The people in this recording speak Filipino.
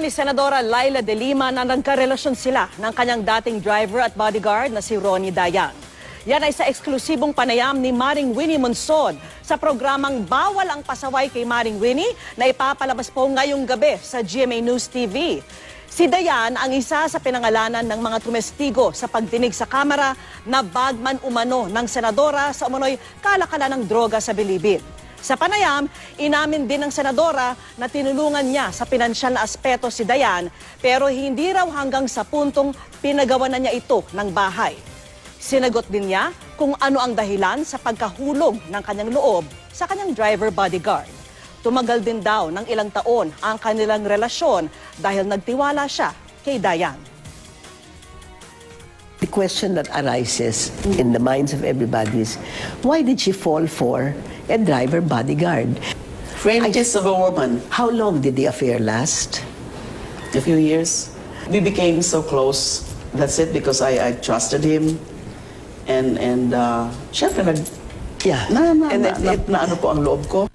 ni Senadora Laila De Lima na nagkarelasyon sila ng kanyang dating driver at bodyguard na si Ronnie Dayan. Yan ay sa eksklusibong panayam ni Maring Winnie Monsod sa programang Bawal ang Pasaway kay Maring Winnie na ipapalabas po ngayong gabi sa GMA News TV. Si Dayan ang isa sa pinangalanan ng mga tumestigo sa pagdinig sa kamera na bagman umano ng senadora sa umano'y kalakalan ng droga sa Bilibid. Sa panayam, inamin din ng senadora na tinulungan niya sa pinansyal na aspeto si Dayan pero hindi raw hanggang sa puntong pinagawa na niya ito ng bahay. Sinagot din niya kung ano ang dahilan sa pagkahulog ng kanyang loob sa kanyang driver bodyguard. Tumagal din daw ng ilang taon ang kanilang relasyon dahil nagtiwala siya kay Dayan. Question that arises in the minds of everybody is, why did she fall for a driver bodyguard? Friends of a woman, How long did the affair last? a few years. We became so close. That's it because I, I trusted him. And, and uh, syempre, nag, Yeah. na, na, And na, it- na, it- na ano po ang loob ko.